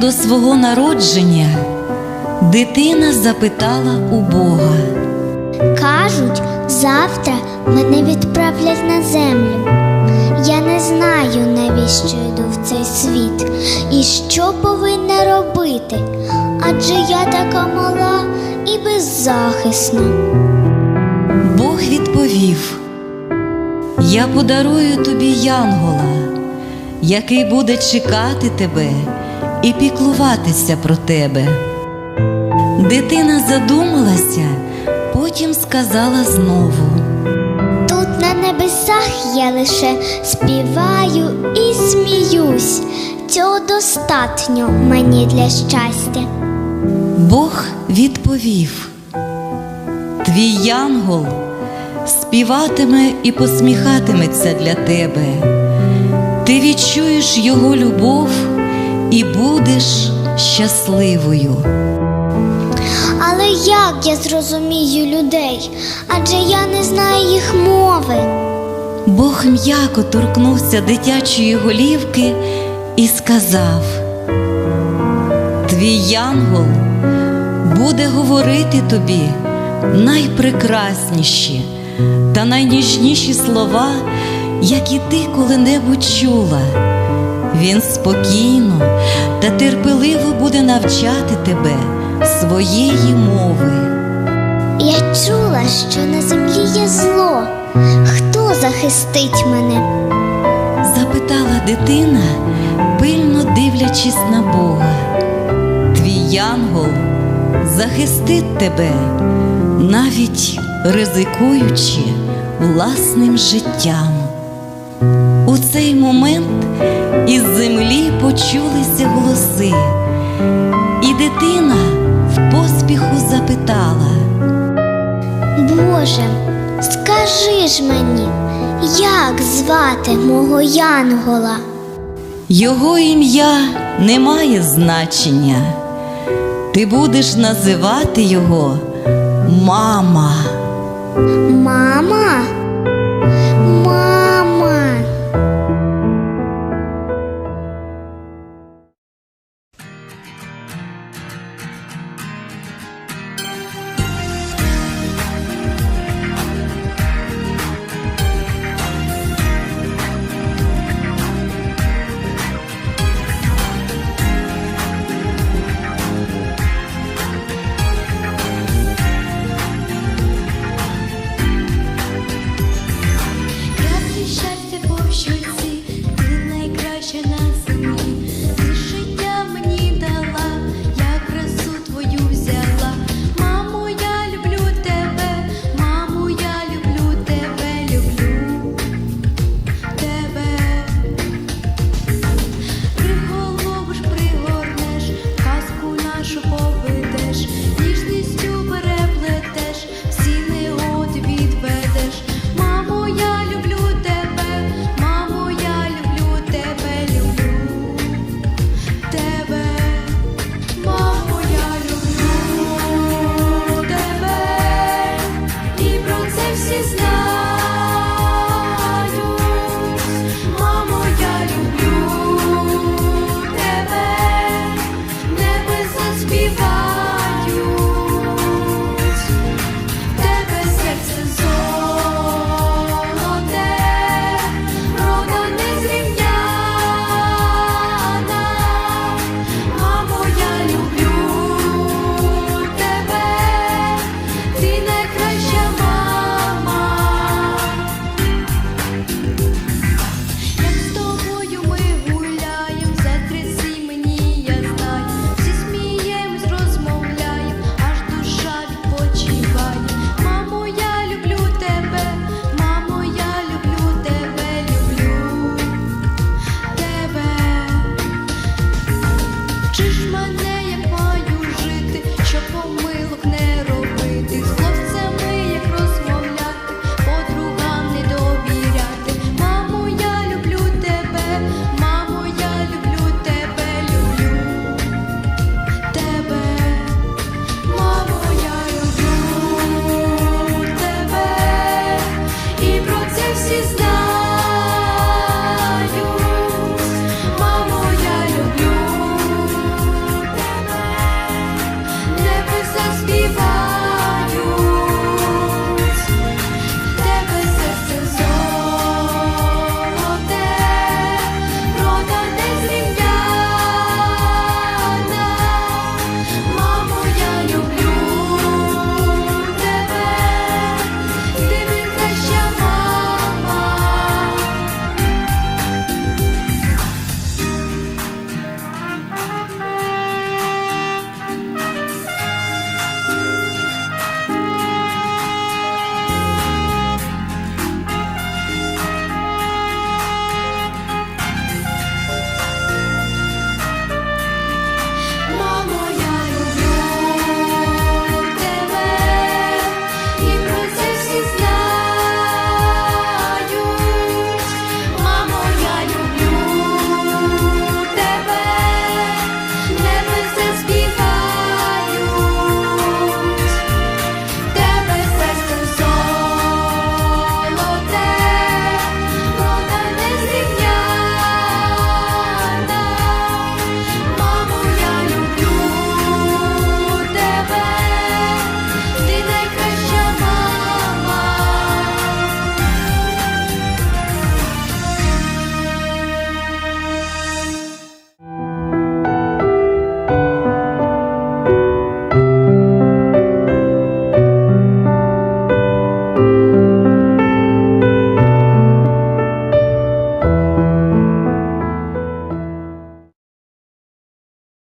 до свого народження дитина запитала у Бога. Кажуть, завтра мене відправлять на землю. Я не знаю, навіщо йду в цей світ і що повинна робити, адже я така мала і беззахисна. Бог відповів: Я подарую тобі янгола, який буде чекати тебе і піклуватися про тебе. Дитина задумалася, потім сказала знову. Тут на небесах я лише співаю і сміюсь. Цього достатньо мені для щастя. Бог відповів: Твій янгол співатиме і посміхатиметься для тебе. Ти відчуєш його любов і будеш щасливою. Але як я зрозумію людей? Адже я не знаю їх мови. Бог м'яко торкнувся дитячої голівки і сказав: Твій янгол буде говорити тобі найпрекрасніші та найніжніші слова, які ти коли-небудь чула. Він спокійно та терпеливо буде навчати тебе своєї мови. Я чула, що на землі є зло. Хто захистить мене? запитала дитина, пильно дивлячись на Бога. Твій янгол захистить тебе, навіть ризикуючи власним життям. Цей момент із землі почулися голоси, і дитина в поспіху запитала. Боже, скажи ж мені, як звати мого янгола? Його ім'я не має значення. Ти будеш називати його мама. Мама? is not